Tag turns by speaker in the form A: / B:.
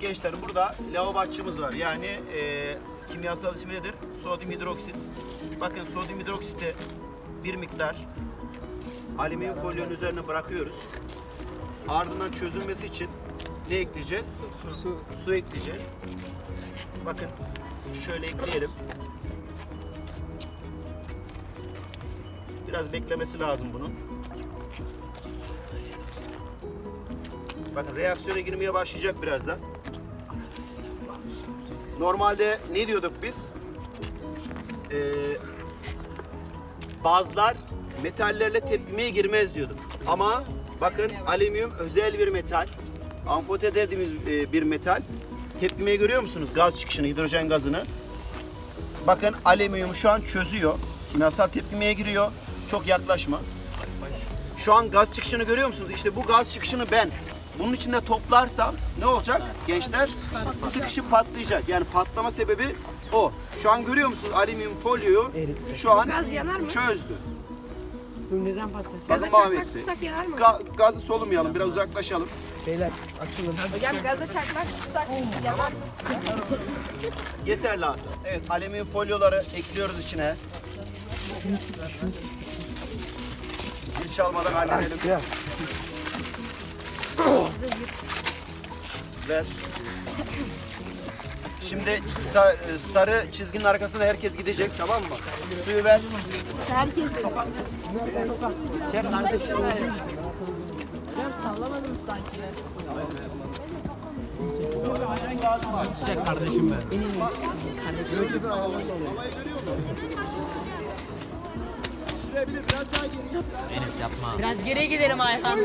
A: Gençler burada lavabo var. Yani e, kimyasal ismi nedir? Sodyum hidroksit. Bakın sodyum hidroksiti bir miktar alüminyum folyonun üzerine bırakıyoruz. Ardından çözülmesi için ne ekleyeceğiz? Su. Su ekleyeceğiz. Bakın şöyle ekleyelim. Biraz beklemesi lazım bunun. Bakın reaksiyona girmeye başlayacak birazdan. Normalde ne diyorduk biz? Ee, bazlar metallerle tepkimeye girmez diyorduk. Ama bakın alüminyum özel bir metal. Amfote dediğimiz e, bir metal. Tepkimeye görüyor musunuz? Gaz çıkışını, hidrojen gazını. Bakın alüminyum şu an çözüyor. Kimyasal tepkimeye giriyor. Çok yaklaşma. Şu an gaz çıkışını görüyor musunuz? İşte bu gaz çıkışını ben bunun içinde toplarsam ne olacak gençler? Sıkışıp patlayacak. Yani patlama sebebi o. Şu an görüyor musunuz alüminyum folyoyu şu an
B: Gaz yanar mı?
A: çözdü.
C: Neden patlar?
B: Gaza
A: Bakın
B: çakmak
A: etti.
B: tutsak yanar mı?
A: Ga- gazı solumayalım biraz uzaklaşalım.
C: Beyler açılın.
B: Hocam gaza çakmak tutsak yanar mı?
A: Yeter lazım. Evet alüminyum folyoları ekliyoruz içine. Zil çalmadan halledelim.
C: Ya.
A: Ver. Şimdi sa- sarı çizginin arkasına herkes gidecek tamam mı? Suyu ver.
B: Herkes de.
C: Kardeşim.
B: Hocam sallamadınız sanki.
C: Çek kardeşim ben.
A: Sürebilir biraz daha geri.
C: Enes yapma.
D: Biraz geriye gidelim Ayhan.